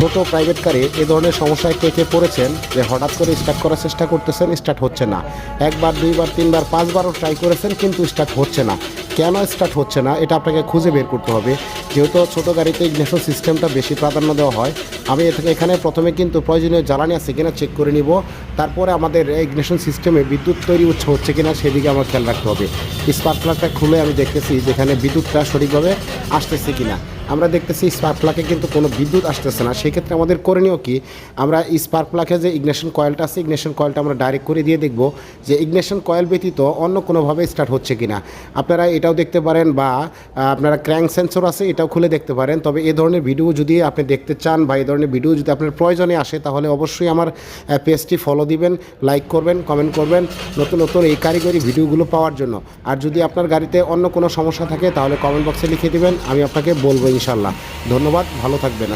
ছোট প্রাইভেট কারে এ ধরনের সমস্যায় কে কে পড়েছেন, যে হঠাৎ করে স্টার্ট করার চেষ্টা করতেছেন স্টার্ট হচ্ছে না। একবার, দুইবার, তিনবার, পাঁচবারও ট্রাই করেছেন, কিন্তু স্টার্ট হচ্ছে না। কেন স্টার্ট হচ্ছে না, এটা আপনাকে খুঁজে বের করতে হবে। যেহেতু ছোট গাড়িতে ইগনিশন সিস্টেমটা বেশি প্রাধান্য দেওয়া হয়, আমি এখানে প্রথমে কিন্তু প্রয়োজনীয় জ্বালানি আছে কিনা চেক করে নিব। তারপরে আমাদের ইগনিশন সিস্টেমে বিদ্যুৎ তৈরি উৎস হচ্ছে কিনা সেদিকে আমার খেয়াল রাখতে হবে। স্পার্ক প্লাগটা খুলে আমি দেখতেছি যেখানে বিদ্যুৎটা সঠিকভাবে আসতেছে কিনা। আমরা দেখতেছি স্পার্ক প্লাকে কিন্তু কোনো বিদ্যুৎ আসতেছে না। সেক্ষেত্রে আমাদের করণীয় কি? আমরা স্পার্ক প্লাকে যে ইগনেশন কয়েলটা আছে ইগনেশন কয়েলটা আমরা ডাইরেক্ট করে দিয়ে দেখব যে ইগনেশন কয়েল ব্যতীত অন্য কোনোভাবে স্টার্ট হচ্ছে কি না আপনারা এটাও দেখতে পারেন বা আপনারা ক্র্যাঙ্ক সেন্সর আছে, এটাও খুলে দেখতে পারেন। তবে এ ধরনের ভিডিও যদি আপনি দেখতে চান বা এই ধরনের ভিডিও যদি আপনার প্রয়োজনে আসে, তাহলে অবশ্যই আমার পেজটি ফলো দিবেন লাইক করবেন কমেন্ট করবেন নতুন নতুন এই কারিগরি ভিডিওগুলো পাওয়ার জন্য। আর যদি আপনার গাড়িতে অন্য কোনো সমস্যা থাকে, তাহলে কমেন্ট বক্সে লিখে দেবেন, আমি আপনাকে বলব ইনশাল্লাহ ধন্যবাদ ভালো থাকবেন।